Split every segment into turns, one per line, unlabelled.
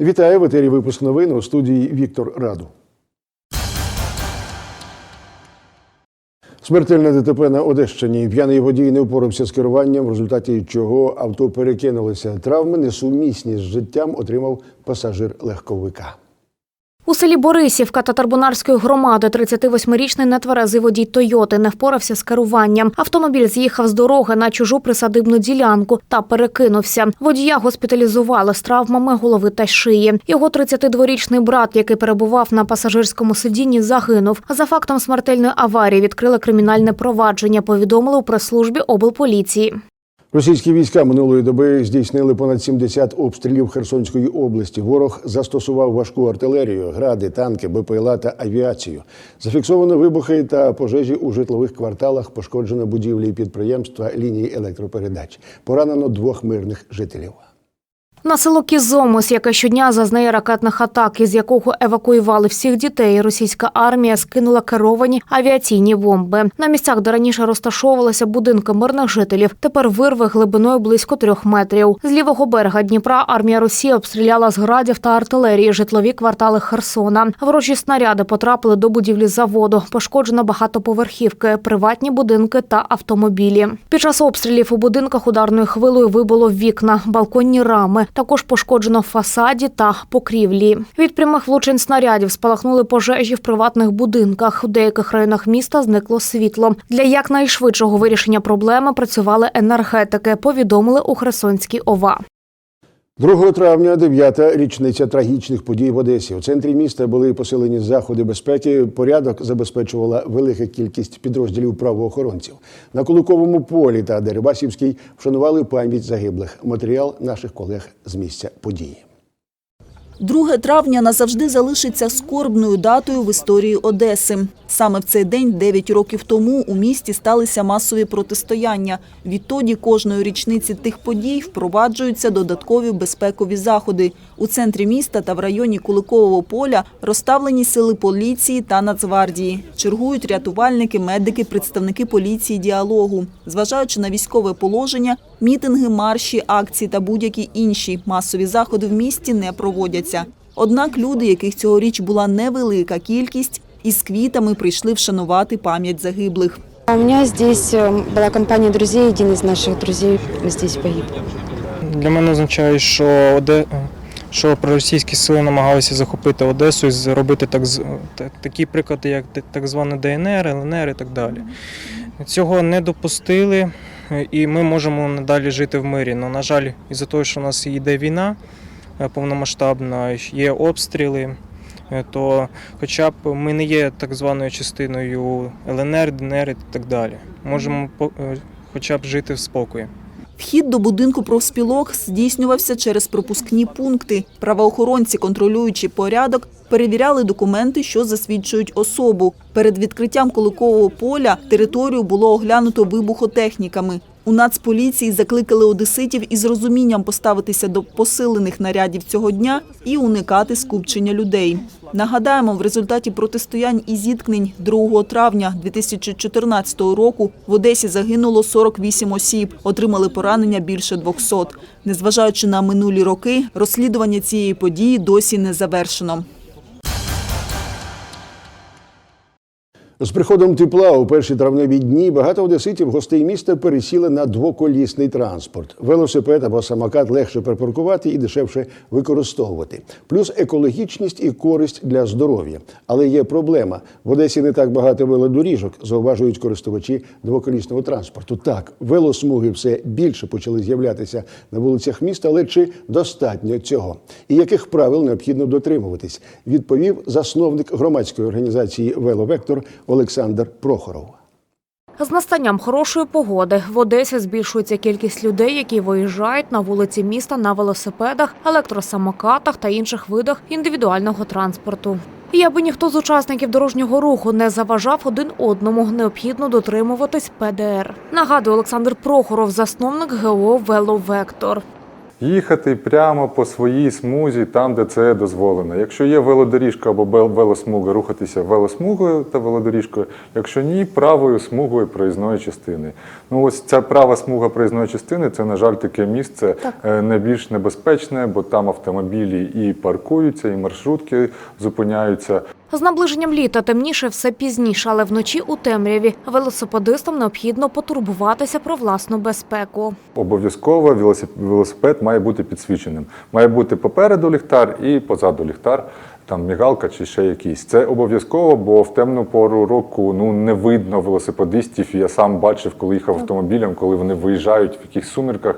Вітаю в етері випуск новин у студії Віктор Раду. Смертельне ДТП на Одещині. П'яний водій не впорався з керуванням, в результаті чого авто перекинулося. Травми несумісні з життям отримав пасажир легковика.
У селі Борисівка Татарбунарської громади 38-річний нетверезий водій Тойоти не впорався з керуванням. Автомобіль з'їхав з дороги на чужу присадибну ділянку та перекинувся. Водія госпіталізували з травмами голови та шиї. Його 32-річний брат, який перебував на пасажирському сидінні, загинув. За фактом смертельної аварії відкрили кримінальне провадження. Повідомили у прес-службі облполіції.
Російські війська минулої доби здійснили понад 70 обстрілів Херсонської області. Ворог застосував важку артилерію, гради, танки, БПЛА та авіацію. Зафіксовано вибухи та пожежі у житлових кварталах, пошкоджено будівлі підприємства лінії електропередач. Поранено двох мирних жителів.
На село Кізомос, яке щодня зазнає ракетних атак, із якого евакуювали всіх дітей, російська армія скинула керовані авіаційні бомби. На місцях, де раніше розташовувалися будинки мирних жителів, тепер вирви глибиною близько трьох метрів. З лівого берега Дніпра армія Росії обстріляла з градів та артилерії житлові квартали Херсона. Ворожі снаряди потрапили до будівлі заводу. Пошкоджено багатоповерхівки, приватні будинки та автомобілі. Під час обстрілів у будинках ударною хвилою вибило вікна, балконні рами. Також пошкоджено фасаді та покрівлі. Від прямих влучень снарядів спалахнули пожежі в приватних будинках. У деяких районах міста зникло світло. Для якнайшвидшого вирішення проблеми працювали енергетики. Повідомили у Херсонській ОВА.
2 травня, дев'ята річниця трагічних подій в Одесі. У центрі міста були посилені заходи безпеки. Порядок забезпечувала велика кількість підрозділів правоохоронців. На Куликовому полі та Дерибасівській вшанували пам'ять загиблих. Матеріал наших колег з місця події.
2 травня назавжди залишиться скорбною датою в історії Одеси. Саме в цей день, 9 років тому, у місті сталися масові протистояння. Відтоді кожної річниці тих подій впроваджуються додаткові безпекові заходи. У центрі міста та в районі Куликового поля розставлені сили поліції та Нацгвардії. Чергують рятувальники, медики, представники поліції діалогу. Зважаючи на військове положення, мітинги, марші, акції та будь-які інші масові заходи в місті не проводяться. Однак люди, яких цьогоріч була невелика кількість, із квітами прийшли вшанувати пам'ять загиблих.
У меня здесь э, была компания друзей, один из наших друзей здесь погиб.
Для мене означає, що Оде... що проросійські сили намагалися захопити Одесу і зробити так, з- такі приклади, як так зване ДНР, ЛНР і так далі. Цього не допустили, е, і ми можемо надалі жити в мирі. Но, на жаль, із-за того, що у нас йде війна е, повномасштабна, є обстріли, е, то хоча б ми не є так званою частиною ЛНР, ДНР і так далі. Можемо е, хоча б жити в спокої.
Вхід до будинку профспілок здійснювався через пропускні пункти. Правоохоронці, контролюючи порядок, перевіряли документи, що засвідчують особу. Перед відкриттям Куликового поля територію було оглянуто вибухотехніками. У Нацполіції закликали одеситів із розумінням поставитися до посилених нарядів цього дня і уникати скупчення людей. Нагадаємо, в результаті протистоянь і зіткнень 2 травня 2014 року в Одесі загинуло 48 осіб, отримали поранення більше 200. Незважаючи на минулі роки, розслідування цієї події досі не завершено.
З приходом тепла у перші травневі дні багато одеситів гостей міста пересіли на двоколісний транспорт. Велосипед або самокат легше припаркувати і дешевше використовувати. Плюс екологічність і користь для здоров'я. Але є проблема. В Одесі не так багато велодоріжок, зауважують користувачі двоколісного транспорту. Так, велосмуги все більше почали з'являтися на вулицях міста, але чи достатньо цього? І яких правил необхідно дотримуватись? Відповів засновник громадської організації Веловектор Олександр Прохоров.
З настанням хорошої погоди в Одесі збільшується кількість людей, які виїжджають на вулиці міста на велосипедах, електросамокатах та інших видах індивідуального транспорту. І аби ніхто з учасників дорожнього руху не заважав один одному, необхідно дотримуватись ПДР. Нагадує Олександр Прохоров, засновник ГО Веловектор.
Їхати прямо по своїй смузі, там, де це дозволено. Якщо є велодоріжка або велосмуга, рухатися велосмугою та велодоріжкою. Якщо ні, правою смугою проїзної частини. Ну ось ця права смуга проїзної частини це, на жаль, таке місце е, найбільш небезпечне, бо там автомобілі і паркуються, і маршрутки зупиняються.
З наближенням літа темніше все пізніше, але вночі у темряві велосипедистам необхідно потурбуватися про власну безпеку.
Обов'язково велосип- велосипед має бути підсвіченим. Має бути попереду ліхтар і позаду ліхтар, там мігалка чи ще якийсь. Це обов'язково, бо в темну пору року ну не видно велосипедистів. Я сам бачив, коли їхав автомобілем, коли вони виїжджають в якихось сумірках,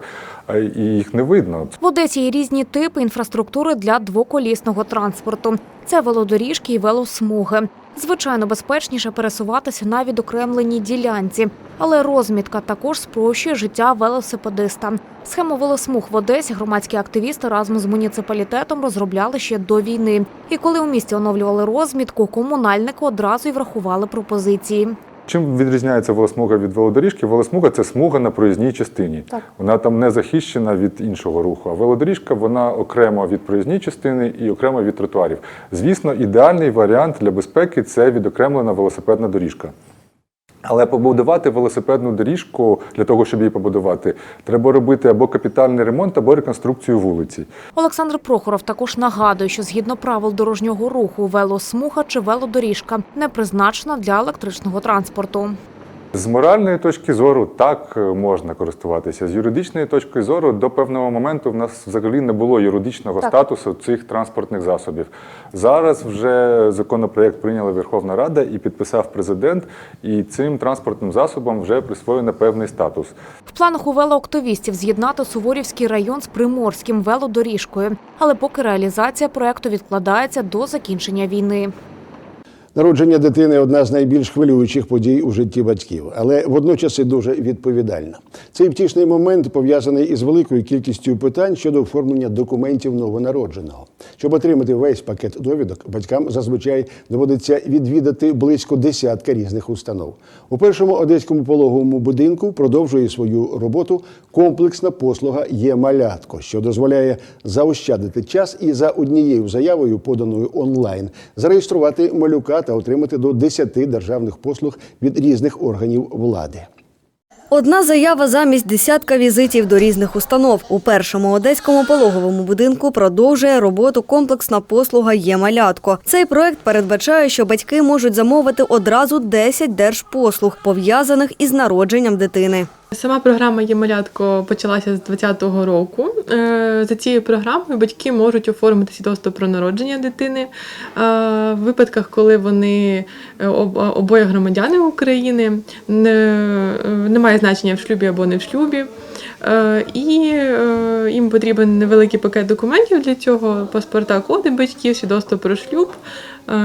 і їх не видно.
В Одесі є різні типи інфраструктури для двоколісного транспорту. Це велодоріжки і велосмуги. Звичайно, безпечніше пересуватися на відокремленій ділянці, але розмітка також спрощує життя велосипедиста. Схему велосмуг в Одесі громадські активісти разом з муніципалітетом розробляли ще до війни. І коли у місті оновлювали розмітку, комунальники одразу й врахували пропозиції.
Чим відрізняється велосмуга від велодоріжки? Велосмуга це смуга на проїзній частині.
Так.
Вона там не захищена від іншого руху. А велодоріжка вона окремо від проїзній частини і окремо від тротуарів. Звісно, ідеальний варіант для безпеки це відокремлена велосипедна доріжка. Але побудувати велосипедну доріжку для того, щоб її побудувати, треба робити або капітальний ремонт, або реконструкцію вулиці.
Олександр Прохоров також нагадує, що згідно правил дорожнього руху велосмуга чи велодоріжка не призначена для електричного транспорту.
З моральної точки зору так е, можна користуватися. З юридичної точки зору до певного моменту в нас взагалі не було юридичного
Так.
статусу цих транспортних засобів. Зараз вже законопроект прийняла Верховна Рада і підписав президент, і цим транспортним засобам вже присвоєно певний статус.
В планах у велоактивістів з'єднати Суворівський район з Приморським велодоріжкою, але поки реалізація проекту відкладається до закінчення війни.
Народження дитини одна з найбільш хвилюючих подій у житті батьків, але водночас і дуже відповідальна. Цей втішний момент пов'язаний із великою кількістю питань щодо оформлення документів новонародженого. Щоб отримати весь пакет довідок, батькам зазвичай доводиться відвідати близько десятка різних установ. У першому одеському пологовому будинку продовжує свою роботу комплексна послуга є малятко, що дозволяє заощадити час і за однією заявою, поданою онлайн, зареєструвати малюка та отримати до 10 державних послуг від різних органів влади.
Одна заява замість десятка візитів до різних установ. У першому одеському пологовому будинку продовжує роботу комплексна послуга «Є малятко». Цей проект передбачає, що батьки можуть замовити одразу 10 держпослуг, пов'язаних із народженням дитини.
Сама програма «Є-малятко» почалася з 2020 року. Е, За цією програмою батьки можуть оформити свідоцтво про народження дитини е, в випадках, коли вони е, об- обоє громадяни України, немає значення в шлюбі або не в шлюбі. І їм потрібен невеликий пакет документів для цього: паспорта, коди батьків, свідоцтво про шлюб,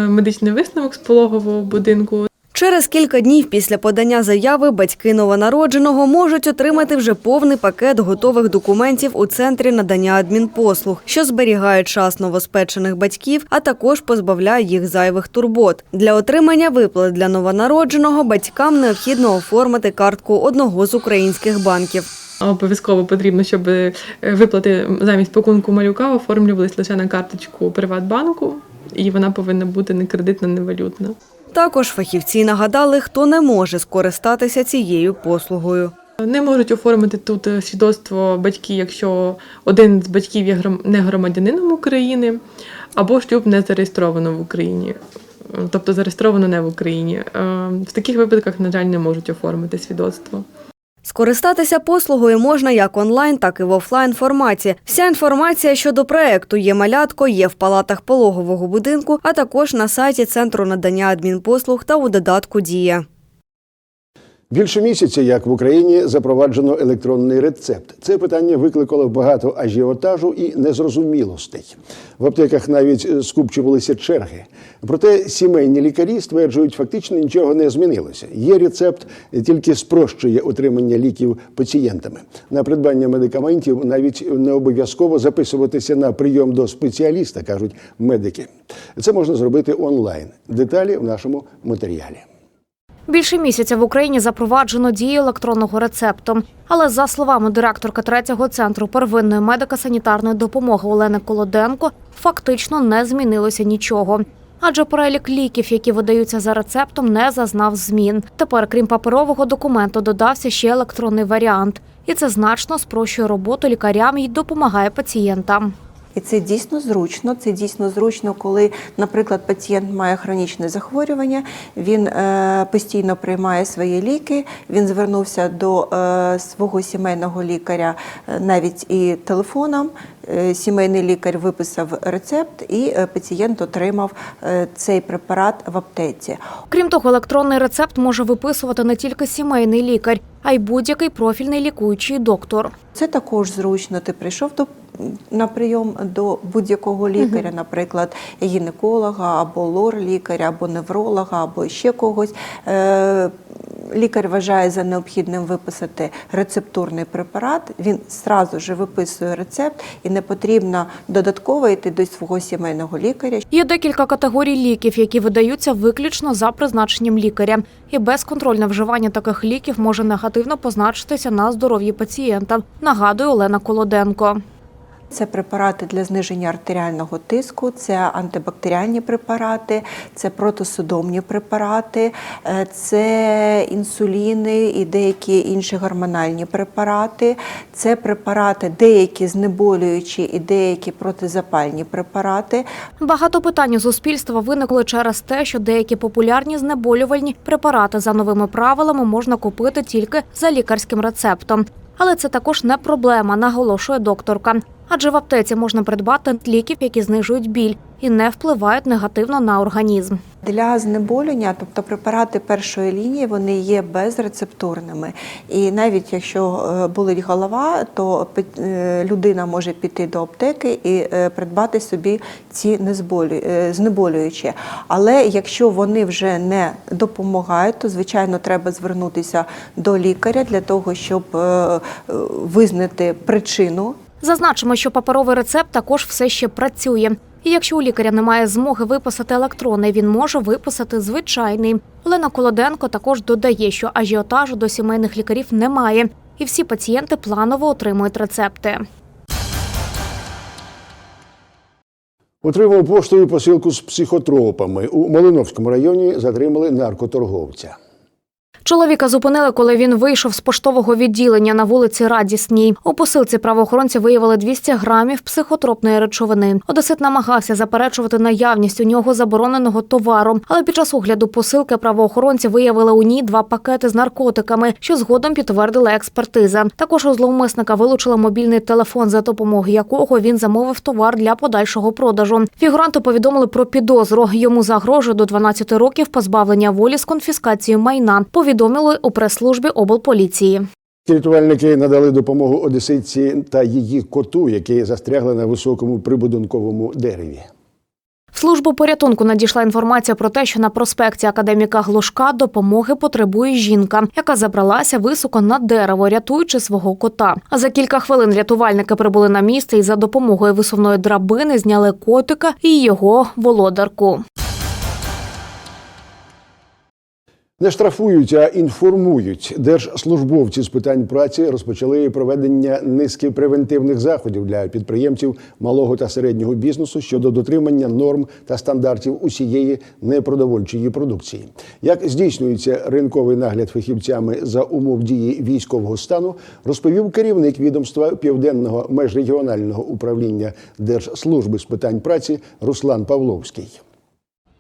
медичний висновок з пологового будинку.
Через кілька днів після подання заяви батьки новонародженого можуть отримати вже повний пакет готових документів у центрі надання адмінпослуг, що зберігає час новоспечених батьків, а також позбавляє їх зайвих турбот. Для отримання виплат для новонародженого батькам необхідно оформити картку одного з українських банків.
Обов'язково потрібно, щоб е, виплати замість пакунку малюка оформлювались лише на карточку Приватбанку, і вона повинна бути не кредитна, не валютна.
Також фахівці нагадали, хто не може скористатися цією послугою.
Не можуть оформити тут е, свідоцтво батьки, якщо один з батьків є не громадянином України, або шлюб не зареєстровано в Україні, Е, тобто зареєстровано не в Україні. Е, В таких випадках, на жаль, не можуть оформити свідоцтво.
Скористатися послугою можна як онлайн, так і в офлайн форматі. Вся інформація щодо проекту є малятко, є в палатах пологового будинку, а також на сайті Центру надання адмінпослуг та у додатку Дія.
Більше місяця, як в Україні запроваджено електронний рецепт. Це питання викликало багато ажіотажу і незрозумілостей. В аптеках навіть е, скупчувалися черги. Проте сімейні лікарі стверджують, фактично нічого не змінилося. Є рецепт, е, тільки спрощує отримання ліків пацієнтами. На придбання медикаментів навіть не обов'язково записуватися на прийом до спеціаліста, кажуть медики. Це можна зробити онлайн. Деталі в нашому матеріалі.
Більше місяця в Україні запроваджено дію електронного рецепту. Але за словами директорки третього центру первинної медико-санітарної допомоги Олени Колоденко, фактично не змінилося нічого. Адже перелік ліків, які видаються за рецептом, не зазнав змін. Тепер, крім паперового документу, додався ще електронний варіант, і це значно спрощує роботу лікарям і допомагає пацієнтам.
І це дійсно зручно. Це дійсно зручно, коли, наприклад, пацієнт має хронічне захворювання, він е, постійно приймає свої ліки. Він звернувся до е, свого сімейного лікаря е, навіть і телефоном. Е, Сімейний лікар виписав рецепт, і е, пацієнт отримав е, цей препарат в аптеці.
Крім того, електронний рецепт може виписувати не тільки сімейний лікар, а й будь-який профільний лікуючий доктор.
Це також зручно. Ти прийшов до на прийом до будь-якого лікаря, наприклад, гінеколога або лор-лікаря, або невролога, або ще когось. Е, Лікар вважає за необхідним виписати рецептурний препарат. Він зразу ж виписує рецепт, і не потрібно додатково йти до свого сімейного лікаря,
Є декілька категорій ліків, які видаються виключно за призначенням лікаря, і безконтрольне вживання таких ліків може негативно позначитися на здоров'ї пацієнта. Нагадує Олена Колоденко.
Це препарати для зниження артеріального тиску, це антибактеріальні препарати, це протисудомні препарати, е, це інсуліни і деякі інші гормональні препарати, це препарати, деякі знеболюючі і деякі протизапальні препарати.
Багато питань у суспільства виникли через те, що деякі популярні знеболювальні препарати за новими правилами можна купити тільки за лікарським рецептом. Але це також не проблема, наголошує докторка. Адже в аптеці можна придбати ліків, які знижують біль і не впливають негативно на організм.
Для знеболювання, тобто препарати першої лінії, вони є безрецептурними. І навіть якщо е, болить голова, то е, людина може піти до аптеки і е, придбати собі ці знеболюючі. Але якщо вони вже не допомагають, то звичайно треба звернутися до лікаря для того, щоб визнати причину
Зазначимо, що паперовий рецепт також все ще працює. І якщо у лікаря немає змоги виписати електронний, він може виписати звичайний. Олена Колоденко також додає, що ажіотажу до сімейних лікарів немає, і всі пацієнти планово отримують рецепти.
Отримав поштою посилку з психотропами. У Малиновському районі затримали наркоторговця.
Чоловіка зупинили, коли він вийшов з поштового відділення на вулиці Радісній. У посилці правоохоронці виявили 200 грамів психотропної речовини. Одесит намагався заперечувати наявність у нього забороненого товару, але під час огляду посилки правоохоронці виявили у ній два пакети з наркотиками, що згодом підтвердила експертиза. Також у зловмисника вилучили мобільний телефон, за допомогою якого він замовив товар для подальшого продажу. Фігуранту повідомили про підозру. Йому загрожує до 12 років позбавлення волі з конфіскацією майна. Повідомили у прес-службі облполіції.
Рятувальники надали допомогу одеситці та її коту, які застрягли на високому прибудинковому дереві.
В службу порятунку надійшла інформація про те, що на проспекті академіка Глушка допомоги потребує жінка, яка забралася високо на дерево, рятуючи свого кота. А за кілька хвилин рятувальники прибули на місце і за допомогою висувної драбини зняли котика і його володарку.
Не штрафують, а інформують. Держслужбовці з питань праці розпочали проведення низки превентивних заходів для підприємців малого та середнього бізнесу щодо дотримання норм та стандартів усієї непродовольчої продукції. Як здійснюється ринковий нагляд фахівцями за умов дії військового стану, розповів керівник відомства південного межрегіонального управління Держслужби з питань праці Руслан Павловський.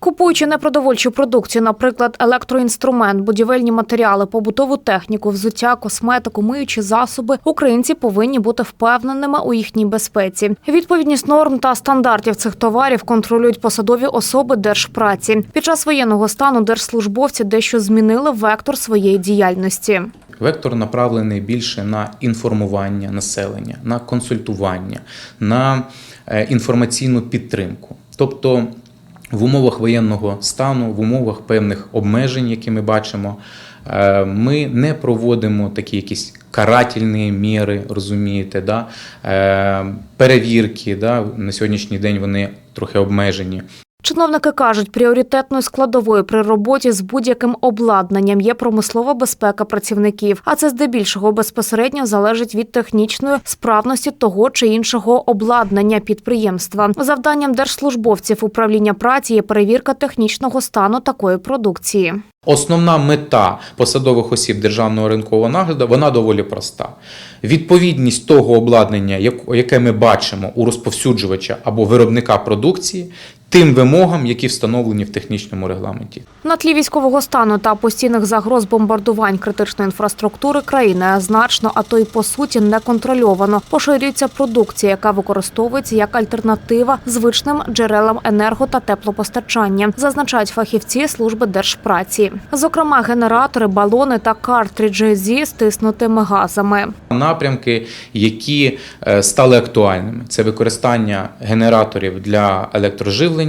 Купуючи непродовольчу продукцію, наприклад, електроінструмент, будівельні матеріали, побутову техніку, взуття, косметику, миючі засоби, українці повинні бути впевненими у їхній безпеці. Відповідність норм та стандартів цих товарів контролюють посадові особи держпраці. Під час воєнного стану держслужбовці дещо змінили вектор своєї діяльності.
Вектор направлений більше на інформування населення, на консультування, на е, інформаційну підтримку. Тобто в умовах воєнного стану, в умовах певних обмежень, які ми бачимо, е, ми не проводимо такі якісь карательні міри, розумієте, да? е, перевірки. Да? На сьогоднішній день вони трохи обмежені.
Чиновники кажуть, пріоритетною складовою при роботі з будь-яким обладнанням є промислова безпека працівників, а це здебільшого безпосередньо залежить від технічної справності того чи іншого обладнання підприємства. Завданням держслужбовців управління праці є перевірка технічного стану такої продукції.
Основна мета посадових осіб державного ринкового нагляду вона доволі проста. Відповідність того обладнання, яке ми бачимо у розповсюджувача або виробника продукції, тим вимогам, які встановлені в технічному регламенті.
На тлі військового стану та постійних загроз бомбардувань критичної інфраструктури країни значно, а то й по суті неконтрольовано поширюється продукція, яка використовується як альтернатива звичним джерелам енерго та теплопостачання, зазначають фахівці служби держпраці. Зокрема, генератори, балони та картриджі зі стиснутими газами.
Напрямки, які е, стали актуальними, це використання генераторів для електроживлення,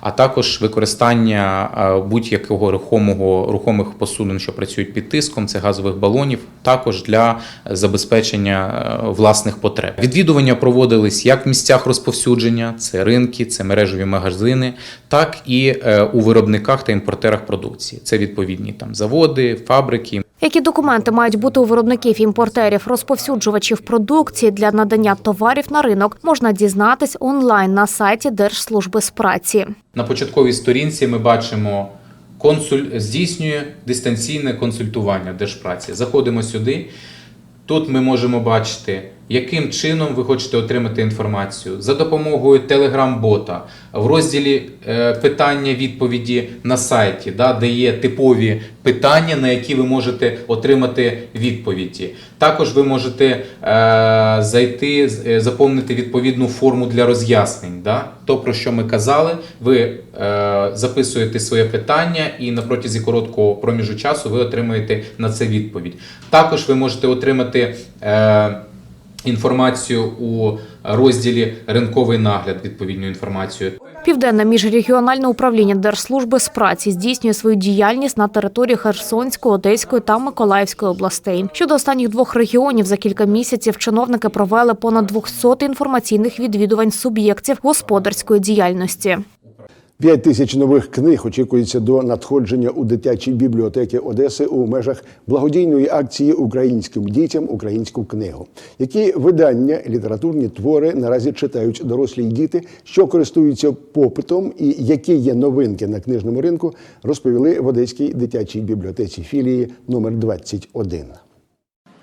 а також використання е, будь-якого рухомого рухомих посудин, що працюють під тиском, це газових балонів, також для забезпечення е, власних потреб. Відвідування проводились як в місцях розповсюдження, це ринки, це мережеві магазини, так і е, у виробниках та імпортерах продукції. Це відповідні там заводи, фабрики.
Які документи мають бути у виробників, імпортерів, розповсюджувачів продукції для надання товарів на ринок, можна дізнатись онлайн на сайті Держслужби з праці.
На початковій сторінці ми бачимо консуль здійснює дистанційне консультування держпраці. Заходимо сюди. Тут ми можемо бачити, яким чином ви хочете отримати інформацію за допомогою телеграм-бота в розділі е, питання відповіді на сайті, да, де є типові питання, на які ви можете отримати відповіді. Також ви можете е, зайти, е, заповнити відповідну форму для роз'яснень. Да? То, про що ми казали, ви записуєте своє питання, і на протязі короткого проміжу часу ви отримаєте на це відповідь. Також ви можете отримати. Інформацію у розділі ринковий нагляд, відповідну інформацію.
Південне міжрегіональне управління Держслужби з праці здійснює свою діяльність на території Херсонської, Одеської та Миколаївської областей. Щодо останніх двох регіонів за кілька місяців чиновники провели понад 200 інформаційних відвідувань суб'єктів господарської діяльності.
П'ять тисяч нових книг очікується до надходження у дитячі бібліотеки Одеси у межах благодійної акції Українським дітям українську книгу. Які видання, літературні твори наразі читають дорослі й діти, що користуються попитом, і які є новинки на книжному ринку, розповіли в Одеській дитячій бібліотеці філії номер 21.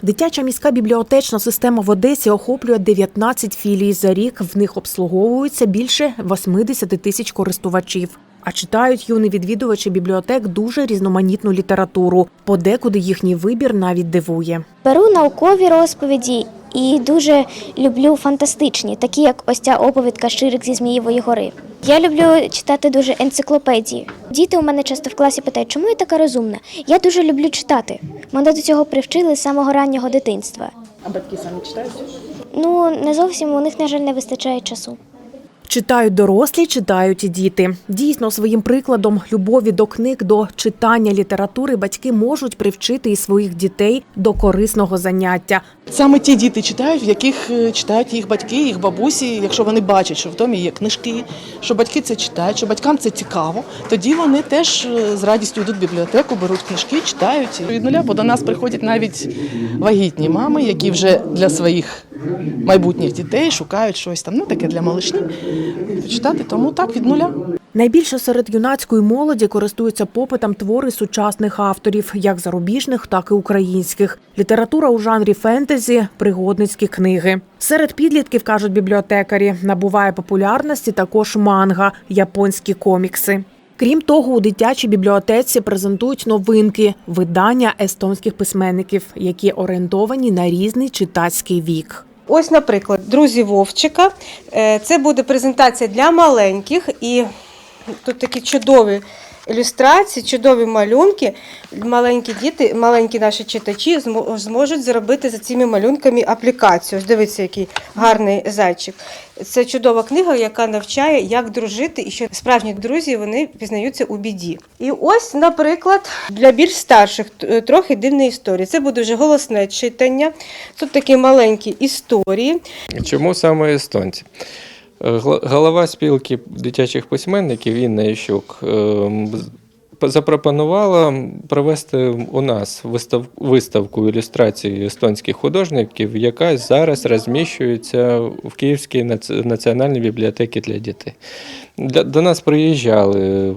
Дитяча міська бібліотечна система в Одесі охоплює 19 філій за рік. В них обслуговується більше 80 тисяч користувачів. А читають юні відвідувачі бібліотек дуже різноманітну літературу. Подекуди їхній вибір навіть дивує.
Беру наукові розповіді і дуже люблю фантастичні, такі як ось ця оповідка Ширик зі Змієвої гори. Я люблю читати дуже енциклопедії. Діти у мене часто в класі питають, чому я така розумна? Я дуже люблю читати. Мене до цього привчили з самого раннього дитинства.
А батьки самі читають?
Ну, не зовсім у них, на жаль, не вистачає часу.
Читають дорослі, читають і діти. Дійсно, своїм прикладом любові до книг, до читання літератури батьки можуть привчити і своїх дітей до корисного заняття.
Саме ті діти читають, в яких е, читають їх батьки, їх бабусі. Якщо вони бачать, що в домі є книжки, що батьки це читають, що батькам це цікаво, тоді вони теж е, з радістю йдуть в бібліотеку, беруть книжки, читають. Від нуля, бо до нас приходять навіть вагітні мами, які вже для своїх майбутніх дітей шукають щось там, ну таке для малишні читати. Тому так від нуля.
Найбільше серед юнацької молоді користуються попитом твори сучасних авторів, як зарубіжних, так і українських. Література у жанрі фентезі, пригодницькі книги. Серед підлітків кажуть бібліотекарі, набуває популярності також манга, японські комікси. Крім того, у дитячій бібліотеці презентують новинки видання естонських письменників, які орієнтовані на різний читацький вік.
Ось, наприклад, друзі Вовчика. Е, Це буде презентація для маленьких, і тут такі чудові ілюстрації, чудові малюнки. Маленькі діти, маленькі наші читачі змо- зможуть зробити за цими малюнками аплікацію. Ось дивіться, який гарний зайчик. Це чудова книга, яка навчає, як дружити, і що справжні друзі вони пізнаються у біді. І ось, наприклад, для більш старших трохи дивні історії. Це буде вже голосне читання. Тут такі маленькі історії.
Чому саме естонці? Гла- Голова спілки дитячих письменників Інна Ящук ем, запропонувала провести у нас вистав, виставку ілюстрацій естонських художників, яка зараз розміщується в Київській національній бібліотеці для дітей. До нас приїжджали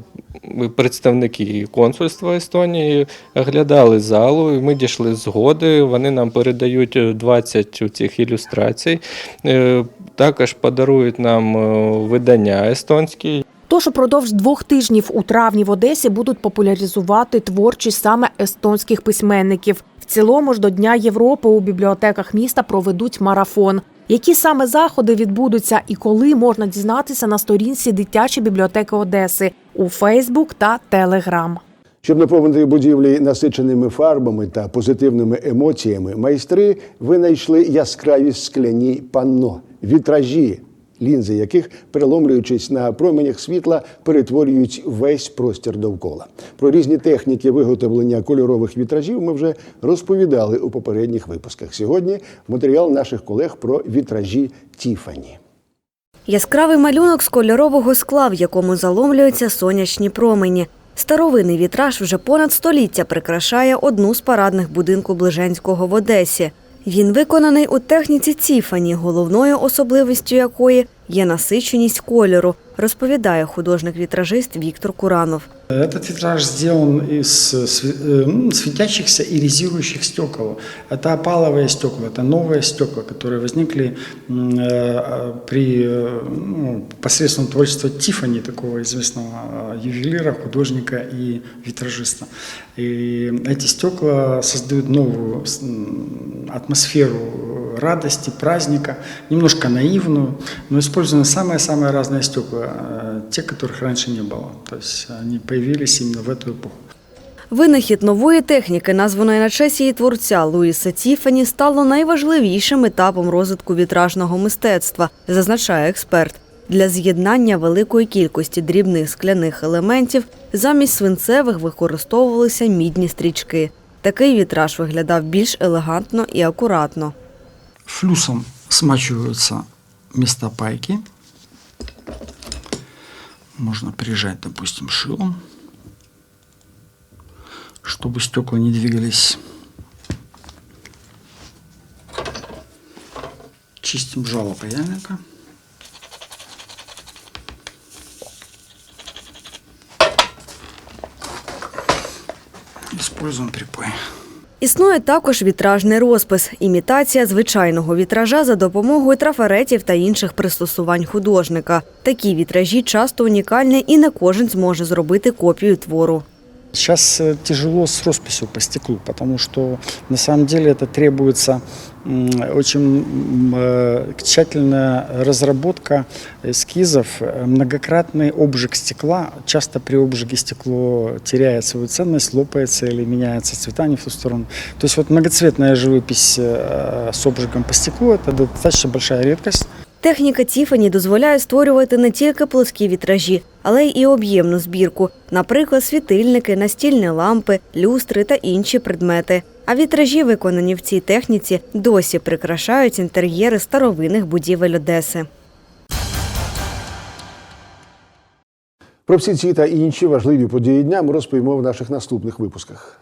представники консульства Естонії, оглядали залу, і ми дійшли згоди. Вони нам передають 20 цих ілюстрацій. Е, Також подарують нам е, видання естонські.
Тож упродовж двох тижнів у травні в Одесі будуть популяризувати творчість саме естонських письменників. В цілому ж до Дня Європи у бібліотеках міста проведуть марафон. Які саме заходи відбудуться і коли можна дізнатися на сторінці дитячої бібліотеки Одеси у Фейсбук та Телеграм.
Щоб наповнити будівлі насиченими фарбами та позитивними емоціями, майстри винайшли яскраві скляні панно, вітражі, лінзи яких, переломлюючись на променях світла, перетворюють весь простір довкола. Про різні техніки виготовлення кольорових вітражів ми вже розповідали у попередніх випусках. Сьогодні матеріал наших колег про вітражі Тіфані.
Яскравий малюнок з кольорового скла, в якому заломлюються сонячні промені. Старовинний вітраж вже понад століття прикрашає одну з парадних будинку Ближенського в Одесі. Він виконаний у техніці Ціфані, головною особливістю якої є насиченість кольору, розповідає художник-вітражист Віктор Куранов.
Этот витраж сделан из сви- э, ну, светящихся иризирующих стекол. Это опаловые стекла, это новые стекла, которые возникли м, э, при э, ну, посредством творчества Тифани, такого известного э, ювелира, художника и витражиста. И эти стекла создают новую с- м, атмосферу радости, праздника, немножко наивную, но использованы самые-самые разные стекла, э, те, которых раньше не было. То есть они появились именно в эту эпоху.
Винахід нової техніки, названої на честь її творця Луїса Тіфані, стало найважливішим етапом розвитку вітражного мистецтва, зазначає експерт. Для з'єднання великої кількості дрібних скляних елементів замість свинцевих використовувалися мідні стрічки. Такий вітраж виглядав більш елегантно і акуратно.
Флюсом смачиваются места пайки. Можно прижать, допустим, шилом, чтобы стекла не двигались. Чистим жало паяльника. Используем припой.
Існує також вітражний розпис імітація звичайного вітража за допомогою трафаретів та інших пристосувань художника. Такі вітражі часто унікальні і не кожен зможе зробити копію твору.
Сейчас э, тяжело с росписью по стеклу, потому что на самом деле это требуется м, очень м, э, тщательная разработка эскизов, э, многократный обжиг стекла. Часто при обжиге стекло теряет свою ценность, лопается или меняется цвета не в ту сторону. То есть вот многоцветная живопись э, с обжигом по стеклу – это достаточно большая редкость.
Техніка Тіфані дозволяє створювати не тільки плоскі вітражі, але й об'ємну збірку, наприклад, світильники, настільні лампи, люстри та інші предмети. А вітражі, виконані в цій техніці, досі прикрашають інтер'єри старовинних будівель Одеси.
Про всі ці та інші важливі події дня ми розповімо в наших наступних випусках.